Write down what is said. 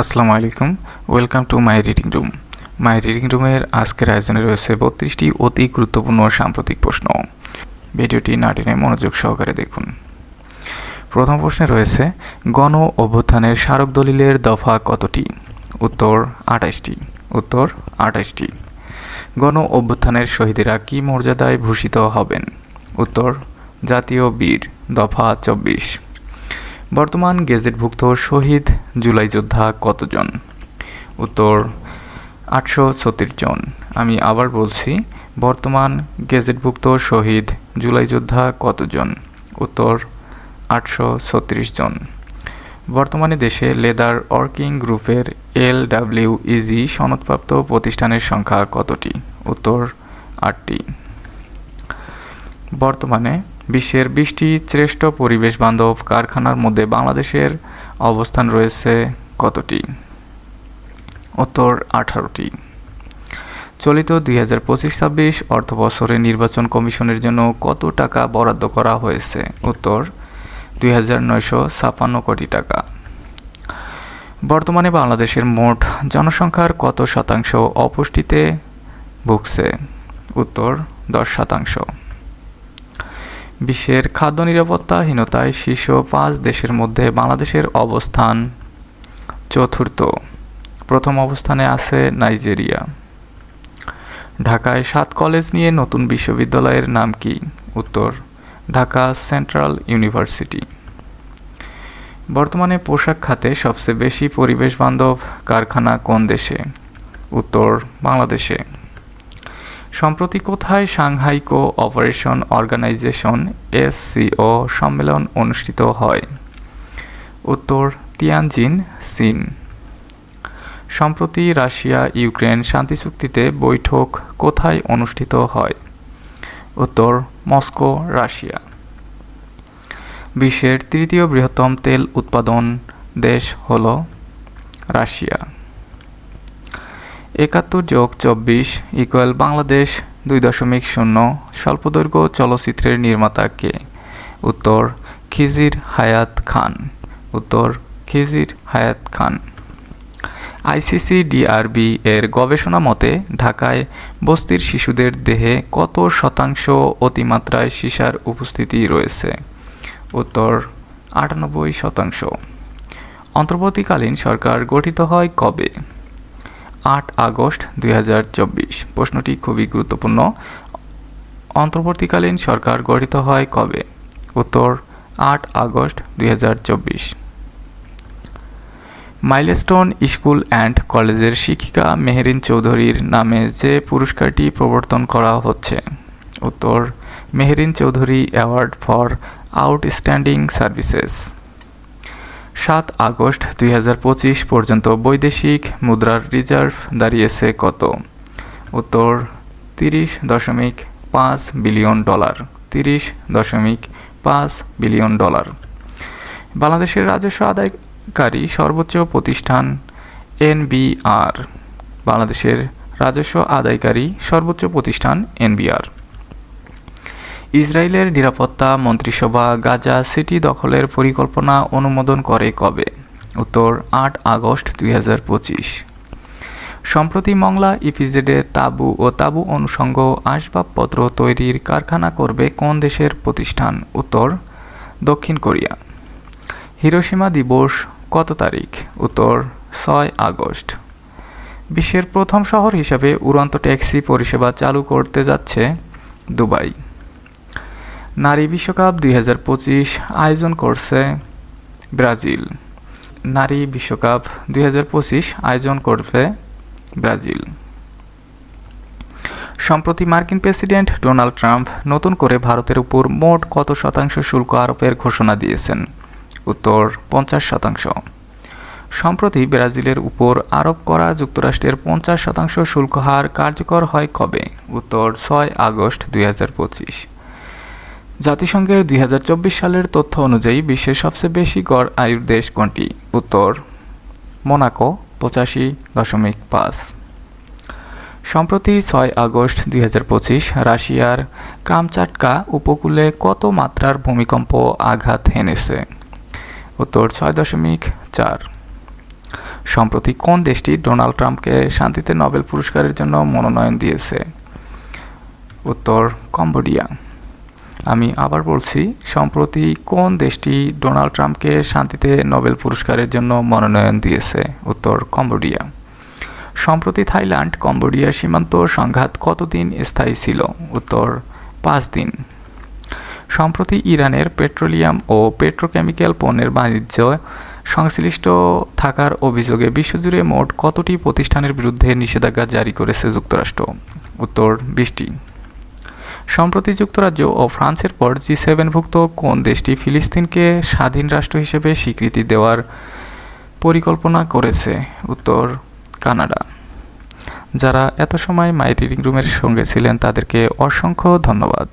আসসালামু আলাইকুম। Welcome to my reading room my reading রুমের আজকের আয়োজনে রয়েছে বত্রিশটি অতি গুরুত্বপূর্ণ সাম্প্রতিক প্রশ্ন। ভিডিওটি না টেনে মনোযোগ সহকারে দেখুন। প্রথম প্রশ্নে রয়েছে, গণ অভ্যুত্থানের স্মারক দলিলের দফা কতটি? উত্তর, আঠাশটি। উত্তর, আঠাশটি। গণ অভ্যুত্থানের শহীদেরা কী মর্যাদায় ভূষিত হবেন? উত্তর, জাতীয় বীর, দফা চব্বিশ। বর্তমান গেজেটভুক্ত শহীদ জুলাই যোদ্ধা কতজন? উত্তর, আটশো ছত্রিশ জন। আমি আবার বলছি, বর্তমান গেজেটভুক্ত শহীদ জুলাই যোদ্ধা কতজন? উত্তর, আটশো ছত্রিশ জন। বর্তমানে দেশে লেদার অর্কিং গ্রুপের এল ডাব্লিউ ইজি সনদপ্রাপ্ত প্রতিষ্ঠানের সংখ্যা কতটি? উত্তর, আটটি। বর্তমানে বিশ্বের বিশটি শ্রেষ্ঠ পরিবেশ বান্ধব কারখানার মধ্যে বাংলাদেশের অবস্থান রয়েছে কতটি? উত্তর আঠারোটি। চলিত দুই হাজার পঁচিশ ছাব্বিশ অর্থ বছরে নির্বাচন কমিশনের জন্য কত টাকা বরাদ্দ করা হয়েছে? উত্তর, দুই হাজার নয়শো ছাপ্পান্ন কোটি টাকা। বর্তমানে বাংলাদেশের মোট জনসংখ্যার কত শতাংশ অপুষ্টিতে ভুগছে? উত্তর, দশ শতাংশ। বিশ্বের খাদ্য নিরাপত্তাহীনতায় শীর্ষ পাঁচ দেশের মধ্যে বাংলাদেশের অবস্থান। চতুর্থ, প্রথম অবস্থানে আছে নাইজেরিয়া। ঢাকায় সাত কলেজ নিয়ে নতুন বিশ্ববিদ্যালয়ের নাম কি? উত্তর, ঢাকা সেন্ট্রাল ইউনিভার্সিটি। বর্তমানে পোশাক খাতে সবচেয়ে বেশি পরিবেশ বান্ধব কারখানা কোন দেশে? উত্তর, বাংলাদেশে। সম্প্রতি কোথায় Shanghai co operation organisation SCO সম্মেলন অনুষ্ঠিত হয়? উত্তর, তিয়ানজিন, চীন। সম্প্রতি রাশিয়া, ইউক্রেন শান্তি চুক্তিতে বৈঠক কোথায় অনুষ্ঠিত হয়? উত্তর, মস্কো, রাশিয়া। বিশ্বের তৃতীয় বৃহত্তম তেল উৎপাদন দেশ হল রাশিয়া। একাত্তর যোগ চব্বিশ ইকুয়াল বাংলাদেশ দুই দশমিক শূন্য স্বল্পদৈর্ঘ্য চলচ্চিত্রের নির্মাতা কে উত্তর, খিজির হায়াত খান। উত্তর, খিজির হায়াত খান। আইসিসি ডিআরবি এর গবেষণা মতে, ঢাকায় বস্তির শিশুদের দেহে কত শতাংশ অতিমাত্রায় সীসার উপস্থিতি রয়েছে? উত্তর, আটানব্বই শতাংশ। অন্তর্বর্তীকালীন সরকার গঠিত হয় কবে? আট আগস্ট দুই হাজার চব্বিশ। প্রশ্নটি খুবই গুরুত্বপূর্ণ। অন্তর্বর্তীকালীন সরকার গঠিত হয় কবে? উত্তর, আট আগস্ট দুই হাজার চব্বিশ। মাইলস্টোন স্কুল অ্যান্ড কলেজের শিক্ষিকা মেহেরিন চৌধুরীর নামে যে পুরস্কারটি প্রবর্তন করা হচ্ছে। উত্তর, Meherin Chowdhury award for outstanding services. সাত আগস্ট দুই হাজার পঁচিশ পর্যন্ত বৈদেশিক মুদ্রার রিজার্ভ দাঁড়িয়েছে কত? উত্তর, তিরিশ দশমিক পাঁচ বিলিয়ন ডলার। তিরিশ দশমিক পাঁচ বিলিয়ন ডলার। বাংলাদেশের রাজস্ব আদায়কারী সর্বোচ্চ প্রতিষ্ঠান এনবিআর। বাংলাদেশের রাজস্ব আদায়কারী সর্বোচ্চ প্রতিষ্ঠান এনবিআর। ইসরায়েলের নিরাপত্তা মন্ত্রিসভা গাজা সিটি দখলের পরিকল্পনা অনুমোদন করে কবে? উত্তর, আট আগস্ট দুই হাজার পঁচিশ। সম্প্রতি মংলা, ইপিজেডে তাবু ও তাবু অনুষঙ্গ আসবাবপত্র তৈরির কারখানা করবে কোন দেশের প্রতিষ্ঠান? উত্তর, দক্ষিণ কোরিয়া। হিরোসীমা দিবস কত তারিখ? উত্তর, ছয় আগস্ট। বিশ্বের প্রথম শহর হিসেবে উড়ন্ত ট্যাক্সি পরিষেবা চালু করতে যাচ্ছে দুবাই। নারী বিশ্বকাপ দুই হাজার পঁচিশ আয়োজন করছে ব্রাজিল। নারী বিশ্বকাপ দুই হাজার পঁচিশ আয়োজন করবে ব্রাজিল। সম্প্রতি মার্কিন প্রেসিডেন্ট ডোনাল্ড ট্রাম্প নতুন করে ভারতের উপর মোট কত শতাংশ শুল্ক আরোপের ঘোষণা দিয়েছেন? উত্তর, পঞ্চাশ শতাংশ। সম্প্রতি ব্রাজিলের উপর আরোপ করা যুক্তরাষ্ট্রের পঞ্চাশ শতাংশ শুল্ক হার কার্যকর হয় কবে? উত্তর, ছয় আগস্ট দুই হাজার পঁচিশ। জাতিসংঘের দুই হাজার চব্বিশ সালের তথ্য অনুযায়ী বিশ্বের সবচেয়ে বেশি গড় আয়ুর দেশ কোনটি? উত্তর, মোনাকো, পঁচাশি দশমিক পাঁচ। সম্প্রতি ছয় আগস্ট দুই হাজার পঁচিশ, রাশিয়ার কামচাটকা উপকূলে কত মাত্রার ভূমিকম্প আঘাত হেনেছে? উত্তর, ছয় দশমিক চার। সম্প্রতি কোন দেশটি ডোনাল্ড ট্রাম্পকে শান্তিতে নোবেল পুরস্কারের জন্য মনোনয়ন দিয়েছে? উত্তর, কম্বোডিয়া। আমি আবার বলছি, সম্প্রতি কোন দেশটি ডোনাল্ড ট্রাম্পকে শান্তিতে নোবেল পুরস্কারের জন্য মনোনয়ন দিয়েছে? উত্তর, কম্বোডিয়া। সম্প্রতি থাইল্যান্ড, কম্বোডিয়া সীমান্ত সংঘাত কতদিন স্থায়ী ছিল? উত্তর, পাঁচ দিন। সম্প্রতি ইরানের পেট্রোলিয়াম ও পেট্রোকেমিক্যাল পণ্যের বাণিজ্য সংশ্লিষ্ট থাকার অভিযোগে বিশ্বজুড়ে মোট কতটি প্রতিষ্ঠানের বিরুদ্ধে নিষেধাজ্ঞা জারি করেছে যুক্তরাষ্ট্র? উত্তর, বিশটি। সম্প্রতি যুক্তরাজ্য ও ফ্রান্সের পর জি সেভেনভুক্ত কোন দেশটি ফিলিস্তিনকে স্বাধীন রাষ্ট্র হিসেবে স্বীকৃতি দেওয়ার পরিকল্পনা করেছে? উত্তর, কানাডা। যারা এত সময় মাই রিডিং রুমের সঙ্গে ছিলেন, তাদেরকে অসংখ্য ধন্যবাদ।